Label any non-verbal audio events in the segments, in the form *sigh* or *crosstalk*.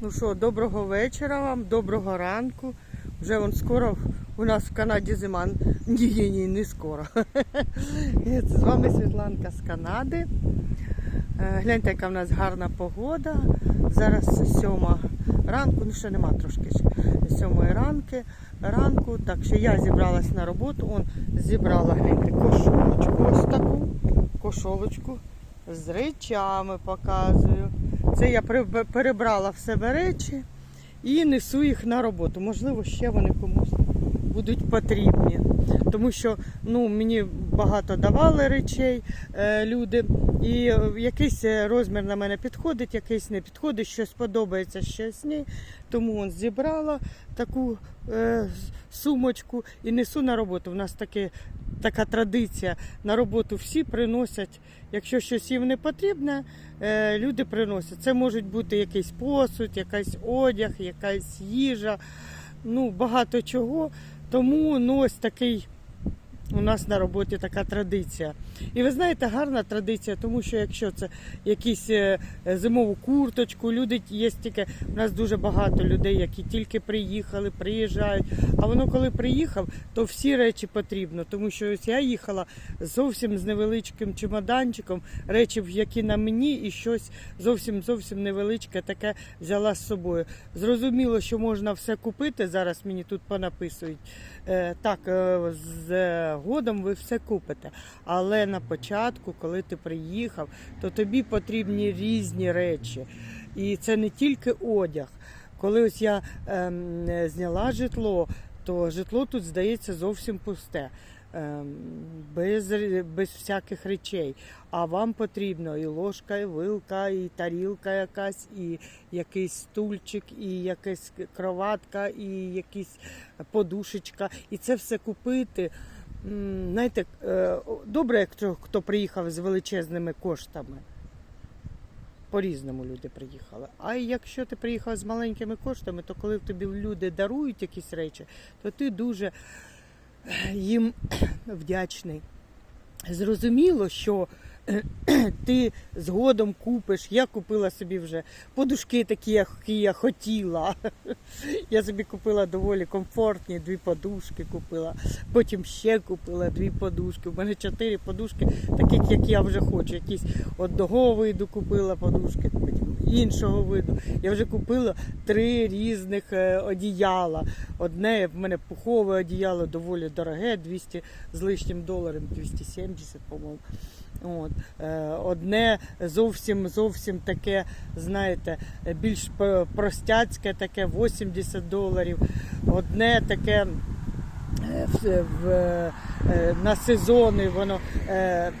Ну що, доброго вечора вам, доброго ранку. Вже вон скоро у нас в Канаді зима. Ні, ні, ні, не скоро. З вами Світланка з Канади. Е, Гляньте, яка в нас гарна погода. Зараз сьома ранку, ну ще нема трошки сьомої ранки. Ранку, так що я зібралась на роботу. Он зібрала гляньте, кошолочку ось таку. Кошолочку з речами показую. Це я перебрала в себе речі і несу їх на роботу. Можливо, ще вони комусь будуть потрібні. Тому що ну, мені багато давали речей е, люди, і е, якийсь е, розмір на мене підходить, якийсь не підходить, щось подобається, щось ні. Тому он зібрала таку е, сумочку і несу на роботу. У нас таке, така традиція. На роботу всі приносять, якщо щось їм не потрібне, е, люди приносять. Це можуть бути якийсь посуд, якийсь одяг, якась їжа, ну багато чого. Тому ну, ось такий у нас на роботі така традиція. І ви знаєте, гарна традиція, тому що якщо це якісь е, зимову курточку, люди є тільки у нас дуже багато людей, які тільки приїхали, приїжджають. А воно коли приїхав, то всі речі потрібно. Тому що ось я їхала зовсім з невеличким чемоданчиком, речі, які на мені, і щось зовсім зовсім невеличке таке взяла з собою. Зрозуміло, що можна все купити. Зараз мені тут понаписують. Е, Так, е, з годом ви все купите. Але на початку, коли ти приїхав, то тобі потрібні різні речі. І це не тільки одяг. Коли ось я ем, зняла житло, то житло тут здається зовсім пусте. ем, Без, без всяких речей. А вам потрібно і ложка, і вилка, і тарілка якась, і якийсь стульчик, і якась кроватка, і якась подушечка. І це все купити. Знаєте, е, добре, якщо хто приїхав з величезними коштами. По-різному люди приїхали. А якщо ти приїхав з маленькими коштами, то коли тобі люди дарують якісь речі, то ти дуже е, їм *clears throat* вдячний. Зрозуміло, що *clears throat* ти згодом купиш. Я купила собі вже подушки такі, які я хотіла. *laughs* Я собі купила доволі комфортні, дві подушки купила. Потім ще купила дві подушки. У мене чотири подушки, таких, як я вже хочу. Якісь одного виду купила подушки, потім іншого виду. Я вже купила три різних е, одіяла. Одне в мене пухове одіяло доволі дороге, 200 з лишнім доларів, 270, по-моєму. От. Е, Одне зовсім зовсім таке, знаєте, більш простяцьке, таке 80 доларів. Одне таке е, в, в, е, на сезони воно е, е,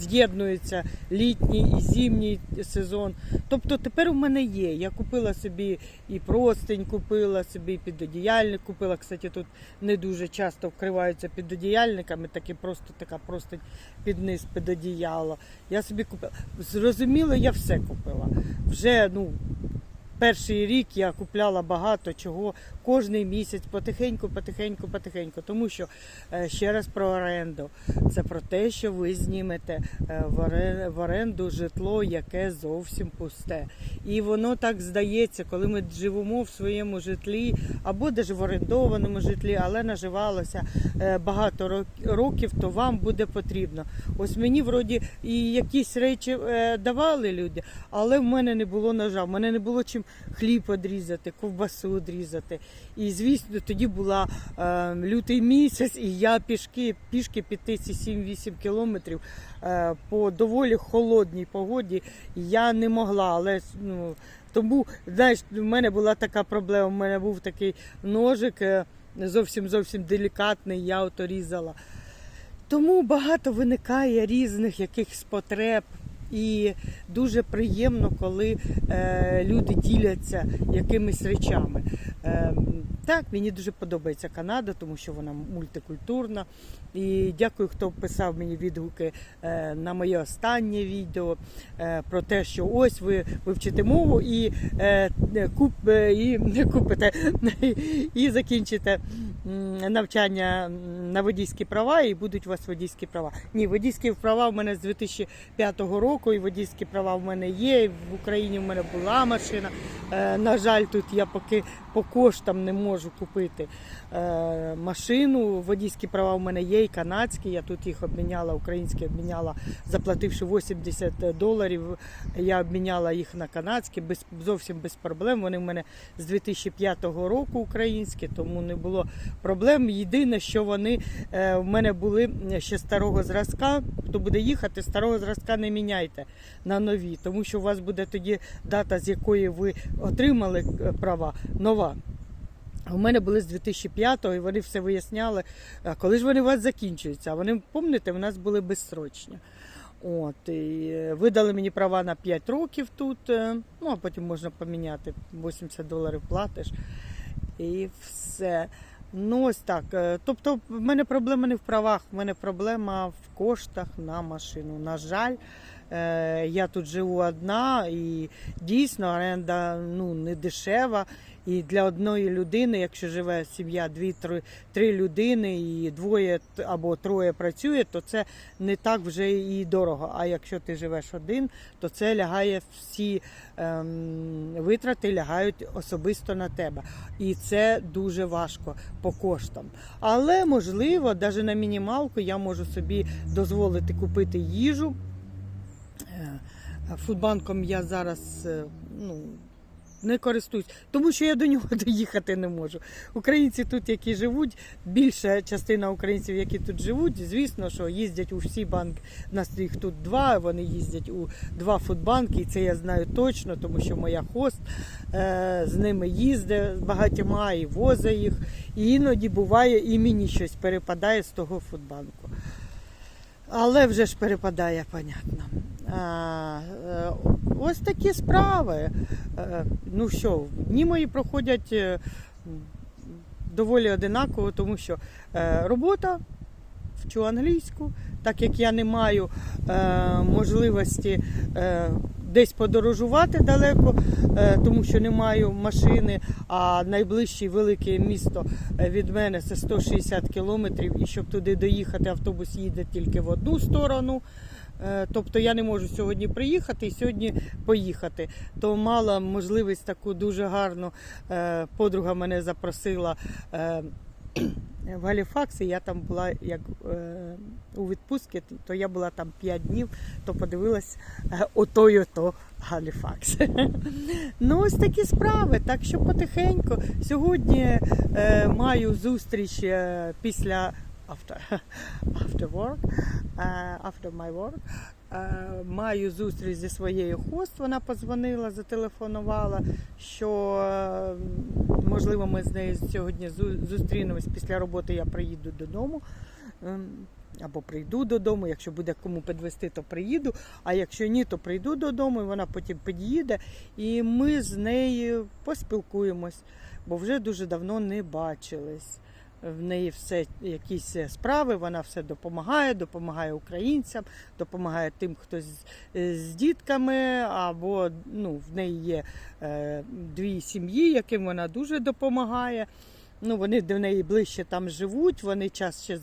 з'єднується літній і зимній сезон. Тобто тепер у мене є. Я купила собі і простень, купила собі і підодіяльник купила. Кстати, тут не дуже часто вкриваються підодіяльниками, такі просто така простень під низ під одіяло. Я собі купила. Зрозуміло, я все купила. Вже ну. Перший рік я купляла багато чого кожний місяць, потихеньку, потихеньку, потихеньку. Тому що е, ще раз про оренду. Це про те, що ви знімете е, в оренду житло, яке зовсім пусте. І воно так здається, коли ми живемо в своєму житлі або навіть в орендованому житлі, але наживалося е, багато рок- років, то вам буде потрібно. Ось мені вроді і якісь речі давали люди, але в мене не було ножа, в мене не було чим хліб одрізати, ковбасу одрізати. І звісно, тоді була е, лютий місяць, і я пішки, пішки піти ці 7-8 кілометрів е, по доволі холодній погоді я не могла. Але ну, тому, знаєш, в мене була така проблема. У мене був такий ножик е, зовсім зовсім делікатний, я ото різала. Тому багато виникає різних якихось потреб. І дуже приємно, коли е, люди діляться якимись речами. Е, так, мені дуже подобається Канада, тому що вона мультикультурна. І дякую, хто писав мені відгуки е, на моє останнє відео е, про те, що ось ви вивчите мову і, е, куп, е, і не купите і закінчите навчання на водійські права і будуть у вас водійські права. Ні, водійські права в мене з 2005 року, і водійські права в мене є. і В Україні в мене була машина. Е, на жаль, тут я поки по коштам не можу купити е, машину. Водійські права в мене є, і канадські. Я тут їх обміняла, українські обміняла, заплативши 80 доларів. Я обміняла їх на канадські без зовсім без проблем. Вони в мене з 2005 року українські, тому не було проблем. Єдине, що вони е, в мене були ще старого зразка. Хто буде їхати, старого зразка не міняйте на нові, тому що у вас буде тоді дата, з якої ви отримали е, права, нова. У мене були з 2005-го, і вони все виясняли, коли ж вони у вас закінчуються. А вони, пам'ятаєте, у нас були безсрочні. От, і е, видали мені права на 5 років тут, е, ну а потім можна поміняти, 80 доларів платиш і все. Ну, ось так. Тобто, в мене проблема не в правах, в мене проблема в коштах на машину. На жаль, я тут живу одна і дійсно оренда ну, не дешева. І для одної людини, якщо живе сім'я, дві-три три людини і двоє або троє працює, то це не так вже і дорого. А якщо ти живеш один, то це лягає всі ем, витрати лягають особисто на тебе. І це дуже важко по коштам. Але можливо, навіть на мінімалку я можу собі дозволити купити їжу. Е, Фудбанком я зараз е, ну, не користуюсь, тому що я до нього *laughs* доїхати не можу. Українці тут, які живуть, більша частина українців, які тут живуть, звісно, що їздять у всі банки. У нас їх тут два, вони їздять у два фудбанки, і це я знаю точно, тому що моя хост е, з ними їздить багатьма і возить їх. І іноді буває, і мені щось перепадає з того фудбанку. Але вже ж перепадає, понятно. А, е, ось такі справи. Е, Ну що, дні мої проходять е, доволі одинаково, тому що е, робота, вчу англійську, так як я не маю е, можливості е, десь подорожувати далеко, е, тому що не маю машини, а найближче велике місто е, від мене це 160 кілометрів, і щоб туди доїхати, автобус їде тільки в одну сторону. Е, Тобто я не можу сьогодні приїхати і сьогодні поїхати. То мала можливість таку дуже гарну. е, Подруга мене запросила е, в Галіфакс, і я там була як у відпустці, то я була там 5 днів, то подивилась ото й ото Галіфакс. *laughs* ну, ось такі справи. Так що потихеньку. Сьогодні маю зустріч після after, *laughs* after work, е, after my work. Е, Маю зустріч зі своєю хост. Вона позвонила, зателефонувала, що е, можливо ми з нею сьогодні зустрінемось після роботи. Я приїду додому. Ем, Або прийду додому, якщо буде кому підвести, то приїду. А якщо ні, то прийду додому, і вона потім під'їде, і ми з нею поспілкуємось, бо вже дуже давно не бачились. В неї все якісь справи, вона все допомагає, допомагає українцям, допомагає тим, хто з, з дітками, або ну, в неї є е, дві сім'ї, яким вона дуже допомагає. Ну, вони до неї ближче там живуть, вони час ще.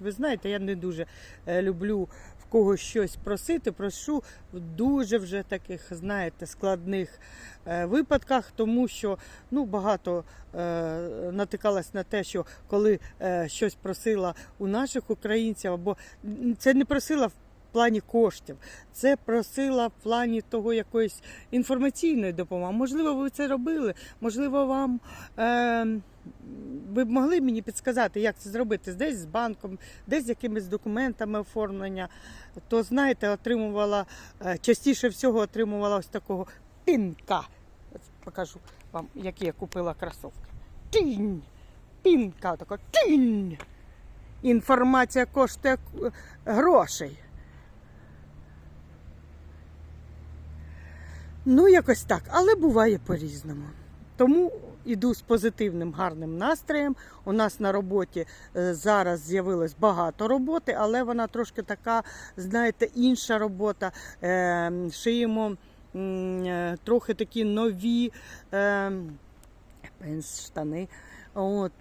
Ви знаєте, я не дуже е, люблю в когось щось просити. Прошу в дуже вже таких, знаєте, складних е, випадках, тому що ну, багато е, натикалась на те, що коли е, щось просила у наших українців, або це не просила в плані коштів, це просила в плані того якоїсь інформаційної допомоги. Можливо, ви це робили, можливо, вам. Е, ви б могли мені підсказати, як це зробити десь з банком, десь з якимись документами оформлення, то знаєте, отримувала е, частіше всього отримувала ось такого пінка. Покажу вам, які я купила кросовки. Тінь! Пінка така тінь! Інформація коштує е, грошей. Ну, якось так, але буває по-різному. Тому іду з позитивним гарним настроєм. У нас на роботі е, зараз з'явилось багато роботи, але вона трошки така, знаєте, інша робота. Е, Шиємо е, трохи такі нові пенс, штани. От,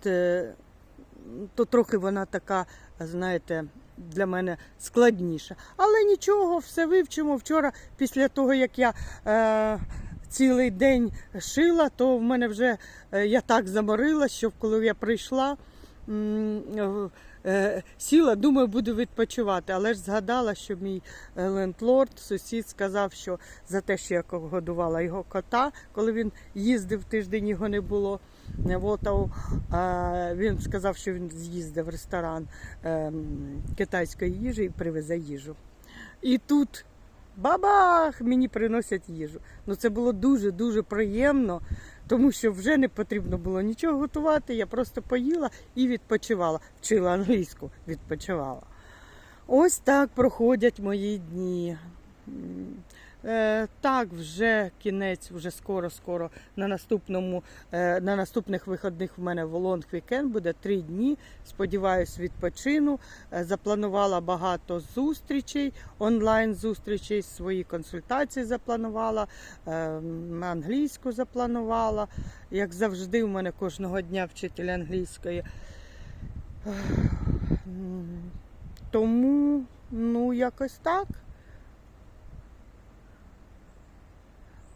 то трохи вона така, знаєте, для мене складніша. Але нічого, все вивчимо. Вчора, після того, як я е, цілий день шила, то в мене вже е, я так заморила, що коли я прийшла. е, е, Сіла, думаю, буду відпочивати, але ж згадала, що мій е, лендлорд, сусід, сказав, що за те, що я годувала його кота, коли він їздив тиждень, його не було в Отаву, а він сказав, що він з'їздив в ресторан ем, китайської їжі і привезе їжу. І тут бабах! Мені приносять їжу. Ну це було дуже-дуже приємно, тому що вже не потрібно було нічого готувати. Я просто поїла і відпочивала. Вчила англійську, відпочивала. Ось так проходять мої дні. Е, так, вже кінець, вже скоро-скоро на наступному, е, на наступних вихідних в мене волонг вікенд буде три дні. Сподіваюсь, відпочину. Е, запланувала багато зустрічей, онлайн зустрічей, свої консультації запланувала, англійську запланувала. Як завжди, у мене кожного дня вчитель англійської. Тому, ну, якось так.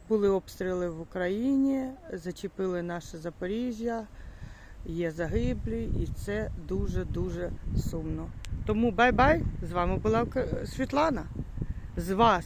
Були обстріли в Україні, зачепили наше Запоріжжя, є загиблі, і це дуже-дуже сумно. Тому бай-бай! З вами була Світлана. З вас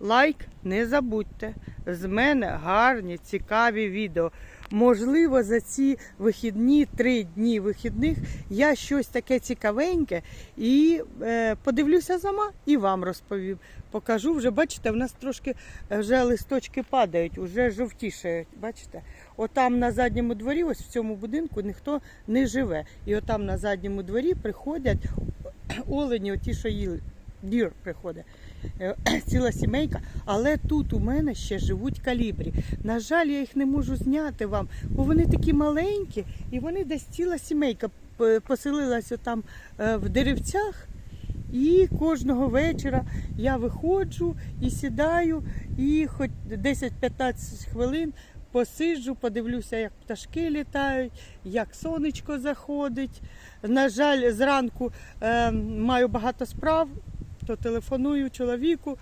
лайк не забудьте. З мене гарні, цікаві відео. Можливо, за ці вихідні, три дні вихідних я щось таке цікавеньке і е, подивлюся сама і вам розповім. Покажу вже, бачите, в нас трошки е, вже листочки падають, вже жовтішають. Бачите? Отам на задньому дворі, ось в цьому будинку ніхто не живе. І отам на задньому дворі приходять *clears throat* олені, оті, що їли. Дір приходить, *clears throat* ціла сімейка, але тут у мене ще живуть калібрі. На жаль, я їх не можу зняти вам, бо вони такі маленькі, і вони десь ціла сімейка поселилася там е, в деревцях. І кожного вечора я виходжу і сідаю, і хоч 10-15 хвилин посиджу, подивлюся, як пташки літають, як сонечко заходить. На жаль, зранку е, маю багато справ, то телефоную чоловіку,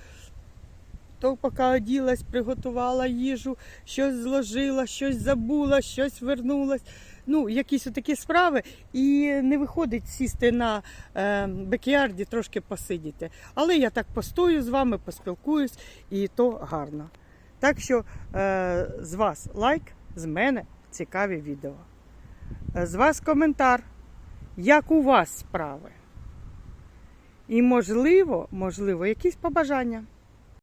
то поки оділась, приготувала їжу, щось зложила, щось забула, щось вернулась. Ну, якісь такі справи, і не виходить сісти на е, бекярді, трошки посидіти. Але я так постою з вами, поспілкуюсь, і то гарно. Так що е, з вас лайк, з мене цікаві відео. Е, З вас коментар, як у вас справи. І можливо, можливо, якісь побажання.